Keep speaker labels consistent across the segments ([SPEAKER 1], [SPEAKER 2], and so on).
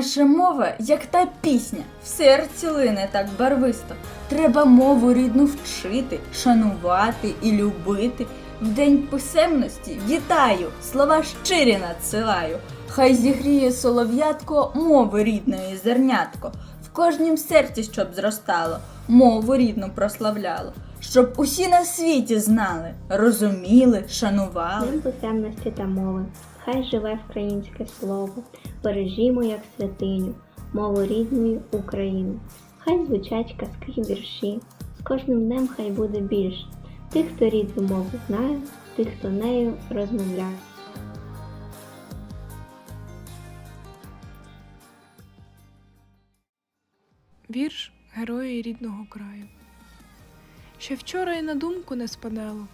[SPEAKER 1] Наша мова, як та пісня, в серці лине так барвисто. Треба мову рідну вчити, шанувати і любити. В день писемності вітаю, слова щирі надсилаю. Хай зігріє солов'ятко мови рідної зернятко. В кожнім серці, щоб зростало, мову рідну прославляло, щоб усі на світі знали, розуміли, шанували.
[SPEAKER 2] Днем писемності та мови, хай живе українське слово, бережімо як святиню, мову рідної України. Хай звучать казки вірші, з кожним днем хай буде більш тих, хто рідну мову знає, тих, хто нею розмовляє.
[SPEAKER 3] Вірш Герої рідного краю. Ще вчора й на думку не спадало,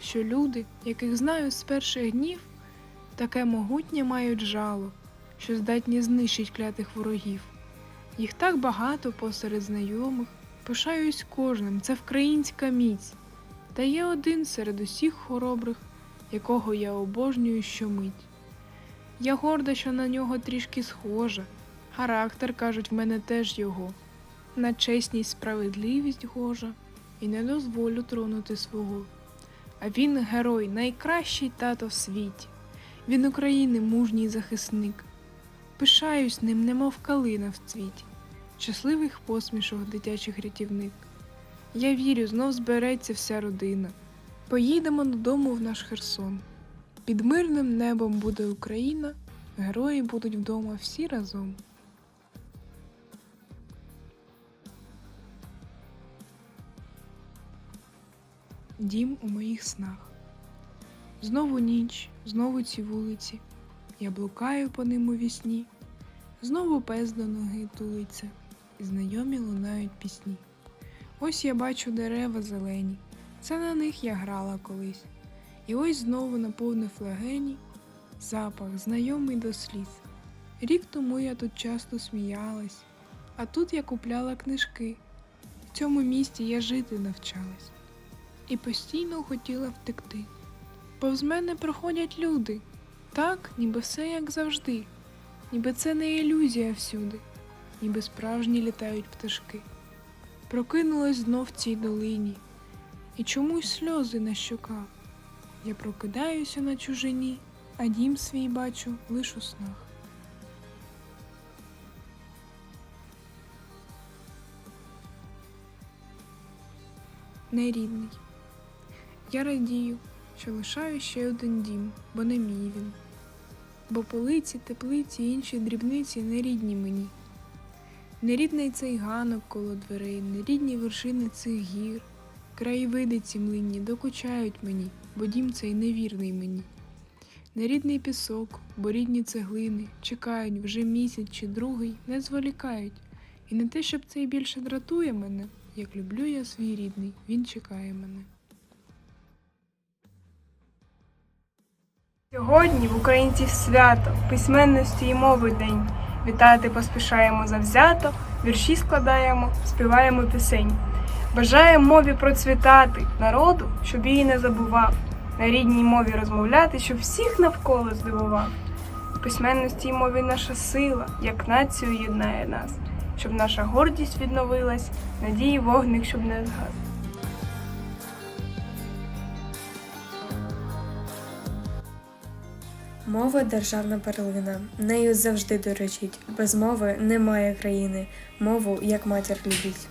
[SPEAKER 3] що люди, яких знаю з перших днів, таке могутнє мають жало, що здатні знищить клятих ворогів. Їх так багато посеред знайомих, пишаюсь кожним, це вкраїнська міць. Та є один серед усіх хоробрих, якого я обожнюю щомить. Я горда, що на нього трішки схожа, характер, кажуть, в мене теж його на чесність справедливість гожа, і не дозволю тронути свого. А він герой, найкращий тато в світі. Він України мужній захисник. Пишаюсь ним, немов калина в цвіті, щасливих посмішок дитячих рятівник. Я вірю, знов збереться вся родина. Поїдемо додому в наш Херсон. Під мирним небом буде Україна, герої будуть вдома всі разом. Дім у моїх снах. Знову ніч, знову ці вулиці. Я блукаю по ним у вісні. Знову пес до ноги тулиться, і знайомі лунають пісні. Ось я бачу дерева зелені, це на них я грала колись. І ось знову наповнив легені запах, знайомий до сліз. Рік тому я тут часто сміялась, а тут я купляла книжки. В цьому місті я жити навчалась і постійно хотіла втекти. Повз мене проходять люди, так, ніби все як завжди, ніби це не ілюзія всюди, ніби справжні літають пташки. Прокинулась знов в цій долині, і чомусь сльози на щоках. Я прокидаюся на чужині, а дім свій бачу лиш у снах. Нерідний. Я радію, що лишаю ще один дім, бо не мій він. Бо полиці, теплиці інші дрібниці не рідні мені. Нерідний цей ганок коло дверей, нерідні вершини цих гір, краєвиди ці млинні докучають мені, бо дім цей невірний мені. Нерідний пісок, бо рідні цеглини чекають вже місяць чи другий, не зволікають. І не те, щоб цей більше дратує мене, як люблю я свій рідний, він чекає мене.
[SPEAKER 4] Сьогодні в українців свято, письменності і мови день. Вітати поспішаємо завзято, вірші складаємо, співаємо пісень. Бажаємо мові процвітати, народу, щоб її не забував, на рідній мові розмовляти, щоб всіх навколо здивував. В письменності й мові наша сила, як націю єднає нас, щоб наша гордість відновилась, надії вогник, щоб не згас.
[SPEAKER 5] Мова державна перлина. Нею завжди дорожіть. Без мови немає країни. Мову як матір любіть.